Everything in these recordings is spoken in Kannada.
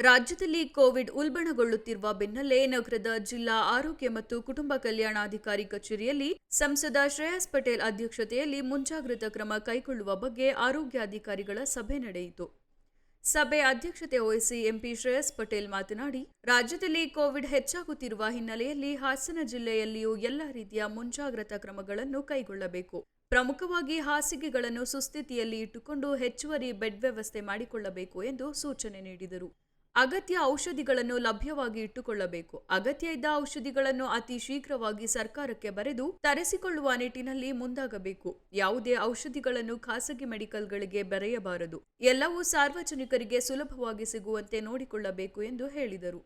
ರಾಜ್ಯದಲ್ಲಿ ಕೋವಿಡ್ ಉಲ್ಬಣಗೊಳ್ಳುತ್ತಿರುವ ಬೆನ್ನಲ್ಲೇ ನಗರದ ಜಿಲ್ಲಾ ಆರೋಗ್ಯ ಮತ್ತು ಕುಟುಂಬ ಕಲ್ಯಾಣಾಧಿಕಾರಿ ಕಚೇರಿಯಲ್ಲಿ ಸಂಸದ ಶ್ರೇಯಸ್ ಪಟೇಲ್ ಅಧ್ಯಕ್ಷತೆಯಲ್ಲಿ ಮುಂಜಾಗ್ರತಾ ಕ್ರಮ ಕೈಗೊಳ್ಳುವ ಬಗ್ಗೆ ಆರೋಗ್ಯಾಧಿಕಾರಿಗಳ ಸಭೆ ನಡೆಯಿತು. ಸಭೆ ಅಧ್ಯಕ್ಷತೆ ವಹಿಸಿ ಎಂಪಿ ಶ್ರೇಯಸ್ ಪಟೇಲ್ ಮಾತನಾಡಿ, ರಾಜ್ಯದಲ್ಲಿ ಕೋವಿಡ್ ಹೆಚ್ಚಾಗುತ್ತಿರುವ ಹಿನ್ನೆಲೆಯಲ್ಲಿ ಹಾಸನ ಜಿಲ್ಲೆಯಲ್ಲಿಯೂ ಎಲ್ಲ ರೀತಿಯ ಮುಂಜಾಗ್ರತಾ ಕ್ರಮಗಳನ್ನು ಕೈಗೊಳ್ಳಬೇಕು. ಪ್ರಮುಖವಾಗಿ ಹಾಸಿಗೆಗಳನ್ನು ಸುಸ್ಥಿತಿಯಲ್ಲಿ ಇಟ್ಟುಕೊಂಡು ಹೆಚ್ಚುವರಿ ಬೆಡ್ ವ್ಯವಸ್ಥೆ ಮಾಡಿಕೊಳ್ಳಬೇಕು ಎಂದು ಸೂಚನೆ ನೀಡಿದರು. ಅಗತ್ಯ ಔಷಧಿಗಳನ್ನು ಲಭ್ಯವಾಗಿ ಇಟ್ಟುಕೊಳ್ಳಬೇಕು. ಅಗತ್ಯ ಇದ್ದ ಔಷಧಿಗಳನ್ನು ಅತಿ ಶೀಘ್ರವಾಗಿ ಸರ್ಕಾರಕ್ಕೆ ಬರೆದು ತರಿಸಿಕೊಳ್ಳುವ ನಿಟ್ಟಿನಲ್ಲಿ ಮುಂದಾಗಬೇಕು. ಯಾವುದೇ ಔಷಧಿಗಳನ್ನು ಖಾಸಗಿ ಮೆಡಿಕಲ್ಗಳಿಗೆ ಬರೆಯಬಾರದು. ಎಲ್ಲವೂ ಸಾರ್ವಜನಿಕರಿಗೆ ಸುಲಭವಾಗಿ ಸಿಗುವಂತೆ ನೋಡಿಕೊಳ್ಳಬೇಕು ಎಂದು ಹೇಳಿದರು.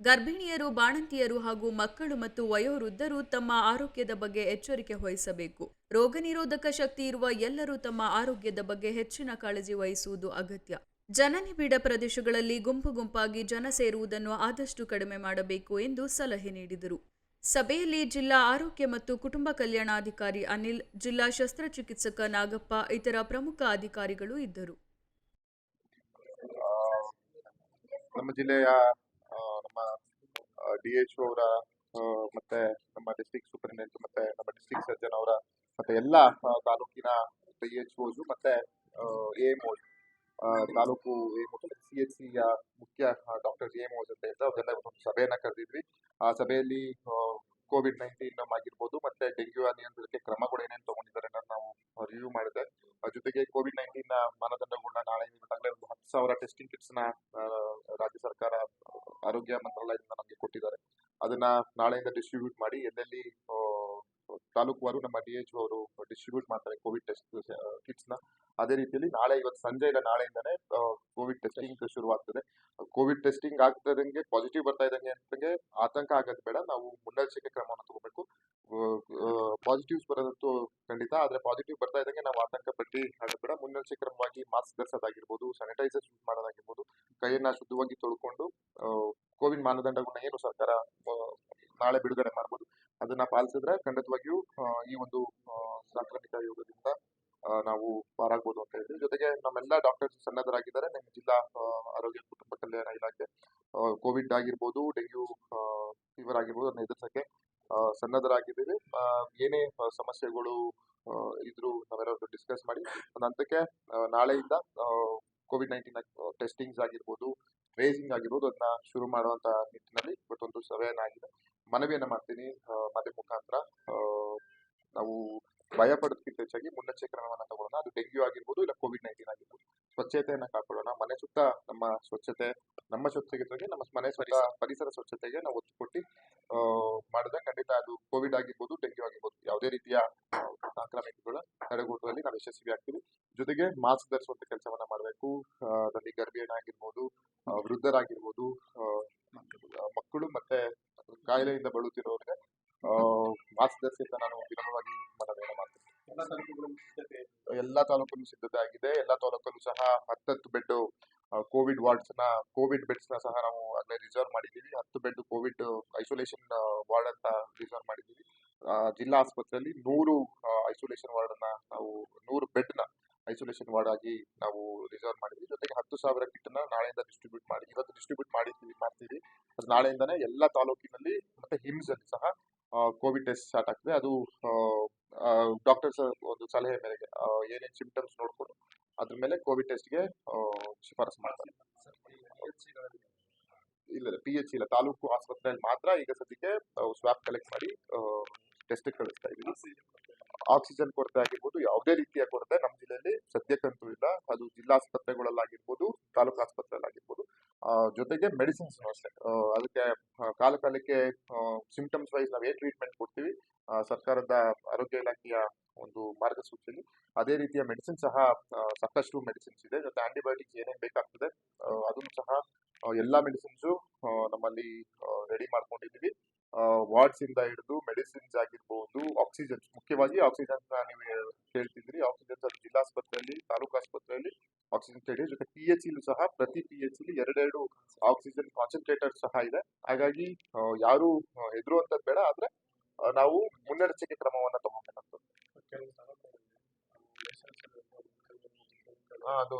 ಗರ್ಭಿಣಿಯರು, ಬಾಣಂತಿಯರು ಹಾಗೂ ಮಕ್ಕಳು ಮತ್ತು ವಯೋವೃದ್ಧರು ತಮ್ಮ ಆರೋಗ್ಯದ ಬಗ್ಗೆ ಎಚ್ಚರಿಕೆ ವಹಿಸಬೇಕು. ರೋಗ ನಿರೋಧಕ ಶಕ್ತಿ ಇರುವ ಎಲ್ಲರೂ ತಮ್ಮ ಆರೋಗ್ಯದ ಬಗ್ಗೆ ಹೆಚ್ಚಿನ ಕಾಳಜಿ ವಹಿಸುವುದು ಅಗತ್ಯ. ಜನನಿಬಿಡ ಪ್ರದೇಶಗಳಲ್ಲಿ ಗುಂಪು ಗುಂಪಾಗಿ ಜನ ಸೇರುವುದನ್ನು ಆದಷ್ಟು ಕಡಿಮೆ ಮಾಡಬೇಕು ಎಂದು ಸಲಹೆ ನೀಡಿದರು. ಸಭೆಯಲ್ಲಿ ಜಿಲ್ಲಾ ಆರೋಗ್ಯ ಮತ್ತು ಕುಟುಂಬ ಕಲ್ಯಾಣಾಧಿಕಾರಿ ಅನಿಲ್, ಜಿಲ್ಲಾ ಶಸ್ತ್ರಚಿಕಿತ್ಸಕ ನಾಗಪ್ಪ, ಇತರ ಪ್ರಮುಖ ಅಧಿಕಾರಿಗಳು ಇದ್ದರು. ನಮ್ಮ ಜಿಲ್ಲೆಯ ನಮ್ಮ ಡಿಎಚ್ಒ ಅವರ ಮತ್ತೆ ನಮ್ಮ ಡಿಸ್ಟ್ರಿಕ್ಟ್ ಸೂಪರಿಂಟೆಂಡೆಂಟ್ ಮತ್ತೆ ನಮ್ಮ ಡಿಸ್ಟ್ರಿಕ್ಟ್ ಸರ್ಜನ್ ಅವರ, ಮತ್ತೆ ಎಲ್ಲ ತಾಲೂಕಿನ ಡಿಎಚ್ಒ ಮತ್ತೆ ಎ ತಾಲೂಕು ಎ ಎಚ್ ಸಿ ಯ ಮುಖ್ಯ ಡಾಕ್ಟರ್ ಜಿ ಎಂ ಅಂತ ಇದ್ದ ಅವ್ರೆಲ್ಲ ಒಂದು ಸಭೆಯನ್ನ ಕರೆದಿದ್ವಿ. ಆ ಸಭೆಯಲ್ಲಿ ಕೋವಿಡ್ ನೈನ್ಟೀನ್ ಆಗಿರ್ಬೋದು, ಮತ್ತೆ ಡೆಂಗ್ಯೂ ನಿಯಂತ್ರಣಕ್ಕೆ ಕ್ರಮಗಳು ಏನೇನು ತಗೊಂಡಿದ್ದಾರೆ ಅನ್ನೋದು ನಾವು ರಿವ್ಯೂ ಮಾಡಿದೆ. ಜೊತೆಗೆ ಕೋವಿಡ್ ನೈನ್ಟೀನ್ ಮಾನದಂಡಗಳನ್ನ ನಾಳೆ ಈಗಾಗಲೇ ಒಂದು ಹತ್ತು ಸಾವಿರ ಟೆಸ್ಟಿಂಗ್ ಕಿಟ್ಸ್ನ ರಾಜ್ಯ ಸರ್ಕಾರ ಆರೋಗ್ಯ ಮಂತ್ರಾಲಯದಿಂದ ನಮಗೆ ಕೊಟ್ಟಿದ್ದಾರೆ. ಅದನ್ನ ನಾಳೆಯಿಂದ ಡಿಸ್ಟ್ರಿಬ್ಯೂಟ್ ಮಾಡಿ, ಎಲ್ಲೆಲ್ಲಿ ತಾಲೂಕುವಾರು ನಮ್ಮ ಡಿ ಎಚ್ ಅವರು ಡಿಸ್ಟ್ರಿಬ್ಯೂಟ್ ಮಾಡ್ತಾರೆ ಕೋವಿಡ್ ಟೆಸ್ಟ್ ಕಿಟ್ಸ್ನ. ಅದೇ ರೀತಿಯಲ್ಲಿ ನಾಳೆ ಇವತ್ತು ಸಂಜೆ ಇಲ್ಲ, ನಾಳೆಯಿಂದಾನೆ ಕೋವಿಡ್ ಟೆಸ್ಟಿಂಗ್ ಶುರುವಾಗ್ತದೆ. ಕೋವಿಡ್ ಟೆಸ್ಟಿಂಗ್ ಆಗ್ತದಂಗೆ ಪಾಸಿಟಿವ್ ಬರ್ತಾ ಇದ್ದಂಗೆ ಅಂತಂಗೆ ಆತಂಕ ಆಗೋದು ಬೇಡ. ನಾವು ಮುನ್ನೆಚ್ಚರಿಕೆ ಕ್ರಮವನ್ನು ತಗೋಬೇಕು. ಪಾಸಿಟಿವ್ಸ್ ಬರೋದಂತೂ ಖಂಡಿತ. ಆದ್ರೆ ಪಾಸಿಟಿವ್ ಬರ್ತಾ ಇದ್ದಂಗೆ ನಾವು ಆತಂಕ ಪಟ್ಟಿ ಬೇಡ. ಮುನ್ನೆಚ್ಚರಿಕೆ ಕ್ರಮವಾಗಿ ಮಾಸ್ಕ್ ಧರಿಸೋದಾಗಿರ್ಬೋದು ಸ್ಯಾನಿಟೈಸರ್ ಯೂಸ್ ಮಾಡೋದಾಗಿರ್ಬೋದು, ಕೈಯನ್ನ ಶುದ್ಧವಾಗಿ ತೊಳ್ಕೊಂಡು ಕೋವಿಡ್ ಮಾನದಂಡಗಳನ್ನ ಏನು ಸರ್ಕಾರ ನಾಳೆ ಬಿಡುಗಡೆ ಮಾಡ್ಬೋದು. ಅದನ್ನ ಪಾಲಿಸಿದ್ರೆ ಖಂಡಿತವಾಗಿಯೂ ಈ ಒಂದು ಸಾಂಕ್ರಾಮಿಕ ಯೋಗದಿಂದ ನಾವು ಪಾರಾಗ್ಬೋದು ಅಂತ ಹೇಳ್ತೀವಿ ಜೊತೆಗೆ ನಮ್ಮೆಲ್ಲ ಡಾಕ್ಟರ್ಸ್ ಸನ್ನದ್ಧರಾಗಿದ್ದಾರೆ. ನಮ್ಮ ಜಿಲ್ಲಾ ಆರೋಗ್ಯ ಕುಟುಂಬ ಕಲ್ಯಾಣ ಇಲಾಖೆ ಕೋವಿಡ್ ಆಗಿರ್ಬೋದು, ಡೆಂಗ್ಯೂ ಫೀವರ್ ಆಗಿರ್ಬೋದು, ಅದನ್ನ ಎದುರಿಸಕ್ಕೆ ಸನ್ನದ್ಧರಾಗಿದ್ದೀವಿ. ಏನೇ ಸಮಸ್ಯೆಗಳು ಇದ್ರು ನಾವೆಲ್ಲರೂ ಡಿಸ್ಕಸ್ ಮಾಡಿ ಹಂತಕ್ಕೆ ನಾಳೆಯಿಂದ ಕೋವಿಡ್ ನೈನ್ಟೀನ್ ಟೆಸ್ಟಿಂಗ್ಸ್ ಆಗಿರ್ಬೋದು ಟ್ರೇಸಿಂಗ್ ಆಗಿರ್ಬೋದು, ಅದನ್ನ ಶುರು ಮಾಡುವಂತ ನಿಟ್ಟಿನಲ್ಲಿ ಇವತ್ತೊಂದು ಸಭೆಯನ್ನ ಆಗಿದೆ ಮನವಿಯನ್ನ ಮಾಡ್ತೀನಿ. ಮತ್ತೆ ಮುಖಾಂತರ ನಾವು ಭಯ ಪಡೋದಕ್ಕಿಂತ ಹೆಚ್ಚಾಗಿ ಮುನ್ನೆಚ್ಚರಿಕೆಗಳನ್ನ ತಗೊಳ್ಳೋಣ. ಅದು ಡೆಂಗ್ಯೂ ಆಗಿರ್ಬೋದು ಇಲ್ಲ ಕೋವಿಡ್ ನೈನ್ಟೀನ್ ಆಗಿರ್ಬೋದು. ಸ್ವಚ್ಛತೆಯನ್ನ ಕಾಪಾಡೋಣ. ಮನೆ ಸುತ್ತ ನಮ್ಮ ಸ್ವಚ್ಛತೆ ನಮ್ಮ ಸ್ವಚ್ಛತೆಗೆ ನಮ್ಮ ಮನೆ ಸುತ್ತ ಪರಿಸರ ಸ್ವಚ್ಛತೆಗೆ ನಾವು ಒತ್ತು ಕೊಟ್ಟು ಆ, ಮಾಡಿದ್ರೆ ಖಂಡಿತ ಅದು ಕೋವಿಡ್ ಆಗಿರ್ಬೋದು ಡೆಂಗ್ಯೂ ಆಗಿರ್ಬೋದು ಯಾವುದೇ ರೀತಿಯ ಸಾಂಕ್ರಾಮಿಕಗಳ ತಡೆಗಟ್ಟುವಲ್ಲಿ ನಾವು ಯಶಸ್ವಿ ಆಗ್ತೀವಿ ಜೊತೆಗೆ ಮಾಸ್ಕ್ ಧರಿಸುವಂತ ಕೆಲಸವನ್ನ ಮಾಡಬೇಕು. ಅದರಲ್ಲಿ ಗರ್ಭಿಣಿ ಆಗಿರ್ಬೋದು ವೃದ್ಧರಾಗಿರ್ಬೋದು ಕಾಯಿಲೆಯಿಂದ ಬಳಲುತ್ತಿರೋರಿಗೆ ಮಾಸ್ಕ್ ಧರಿಸಿ ಅಂತ ನಾನು ವಿನಮ್ರವಾಗಿ ಮನವಿಯನ್ನು ಮಾಡ್ತೀನಿ. ಎಲ್ಲಾ ತಾಲೂಕಲ್ಲೂ ಸಿದ್ಧತೆ ಆಗಿದೆ. ಎಲ್ಲ ತಾಲೂಕಲ್ಲೂ ಸಹ ಹತ್ತತ್ತು ಬೆಡ್ ಕೋವಿಡ್ ವಾರ್ಡ್ಸ್ನ ಕೋವಿಡ್ ಬೆಡ್ಸ್ನ ಸಹ ನಾವು ಅಲ್ಲೇ ರಿಸರ್ವ್ ಮಾಡಿದೀವಿ ಹತ್ತು ಬೆಡ್ ಕೋವಿಡ್ ಐಸೋಲೇಷನ್ ವಾರ್ಡ್ ಅಂತ ರಿಸರ್ವ್ ಮಾಡಿದೀವಿ ಜಿಲ್ಲಾ ಆಸ್ಪತ್ರೆಯಲ್ಲಿ ನೂರು ಐಸೋಲೇಷನ್ ವಾರ್ಡ್ ಅನ್ನ ನಾವು ನೂರು ಬೆಡ್ನ ಐಸೋಲೇಷನ್ ವಾರ್ಡ್ ಆಗಿ ನಾವು ರಿಸರ್ವ್ ಮಾಡಿದ್ವಿ. ಜೊತೆಗೆ ಹತ್ತು ಸಾವಿರ ಕಿಟ್ನ ನಾಳೆಯಿಂದ ಡಿಸ್ಟ್ರಿಬ್ಯೂಟ್ ಮಾಡಿ, ಇವತ್ತು ಡಿಸ್ಟ್ರಿಬ್ಯೂಟ್ ಮಾಡಿದ್ವಿ, ಮಾಡ್ತೀವಿ. ಅದು ನಾಳೆಯಿಂದಾನೇ ಎಲ್ಲ ತಾಲೂಕಿನಲ್ಲಿ ಮತ್ತೆ ಹಿಮ್ಸ್ ಅಲ್ಲಿ ಸಹ ಕೋವಿಡ್ ಟೆಸ್ಟ್ ಸ್ಟಾರ್ಟ್ ಆಗ್ತದೆ. ಅದು ಡಾಕ್ಟರ್ಸ್ ಒಂದು ಸಲಹೆ ಮೇರೆಗೆ ಏನೇನು ಸಿಂಪ್ಟಮ್ಸ್ ನೋಡ್ಕೊಂಡು ಅದ್ರ ಮೇಲೆ ಕೋವಿಡ್ ಟೆಸ್ಟ್ಗೆ ಶಿಫಾರಸು ಮಾಡ್ತಾರೆ. ಇಲ್ಲ ಪಿ ಎಚ್ ಇಲ್ಲ. ತಾಲೂಕು ಆಸ್ಪತ್ರೆಯಲ್ಲಿ ಮಾತ್ರ ಈಗ ಸದ್ಯಕ್ಕೆ ಸ್ವಾಪ್ ಕಲೆಕ್ಟ್ ಮಾಡಿ ಟೆಸ್ಟ್ ಕಳಿಸ್ತಾ ಇದೀವಿ ಆಕ್ಸಿಜನ್ ಕೊರತೆ ಆಗಿರ್ಬೋದು ಯಾವುದೇ ರೀತಿಯ ಕೊರತೆ ನಮ್ಮ ಜಿಲ್ಲೆಯಲ್ಲಿ ಸದ್ಯಕ್ಕಂತೂ ಇಲ್ಲ. ಅದು ಜಿಲ್ಲಾ ಆಸ್ಪತ್ರೆಗಳಲ್ಲಾಗಿರ್ಬೋದು ತಾಲೂಕು ಆಸ್ಪತ್ರೆಯಲ್ಲಾಗಿರ್ಬೋದು. ಆ, ಜೊತೆಗೆ ಮೆಡಿಸಿನ್ಸ್ ಅಷ್ಟೇ. ಅದಕ್ಕೆ ಕಾಲ ಕಾಲಕ್ಕೆ ಸಿಂಪ್ಟಮ್ಸ್ ವೈಸ್ ನಾವು ಏನ್ ಟ್ರೀಟ್ಮೆಂಟ್ ಕೊಡ್ತೀವಿ. ಸರ್ಕಾರದ ಆರೋಗ್ಯ ಇಲಾಖೆಯ ಒಂದು ಮಾರ್ಗಸೂಚಿಯಲ್ಲಿ ಅದೇ ರೀತಿಯ ಮೆಡಿಸಿನ್ ಸಹ ಸಾಕಷ್ಟು ಮೆಡಿಸಿನ್ಸ್ ಇದೆ. ಜೊತೆ ಆಂಟಿಬಯೋಟಿಕ್ಸ್ ಏನೇನು ಬೇಕಾಗ್ತದೆ ಅದನ್ನು ಸಹ ಎಲ್ಲಾ ಮೆಡಿಸಿನ್ಸು ನಮ್ಮಲ್ಲಿ ರೆಡಿ ಮಾಡ್ಕೊಂಡಿದ್ದೀವಿ. ವಾರ್ಡ್ಸ್ ಇಂದ ಹಿಡಿದು ಮೆಡಿಸಿನ್ಸ್ ಆಗಿರ್ಬೋದು ಆಕ್ಸಿಜನ್ ಮುಖ್ಯವಾಗಿ ಆಕ್ಸಿಜನ್ ನೀವು ಹೇಳ್ತಿದ್ರಿ ಆಕ್ಸಿಜನ್ ಅದು ಜಿಲ್ಲಾಸ್ಪತ್ರೆಯಲ್ಲಿ ತಾಲೂಕು ಆಸ್ಪತ್ರೆಯಲ್ಲಿ ಆಕ್ಸಿಜನ್ ಇದೆ ಜೊತೆ ಪಿ ಎಚ್ ಇಲ್ಲೂ ಸಹ ಪ್ರತಿ ಪಿ ಎಚ್ ಇಲ್ಲಿ ಎರಡೆರಡು ಆಕ್ಸಿಜನ್ ಕಾನ್ಸಂಟ್ರೇಟರ್ ಸಹ ಇದೆ. ಹಾಗಾಗಿ ಯಾರು ಯಾರು ಅಂತ ಬೇಡ. ಆದ್ರೆ ನಾವು ಮುನ್ನೆಚ್ಚರಿಕೆ ಕ್ರಮವನ್ನ ತಗೋಬೇಕಾಗ್ತದೆ. ಆ, ಅದು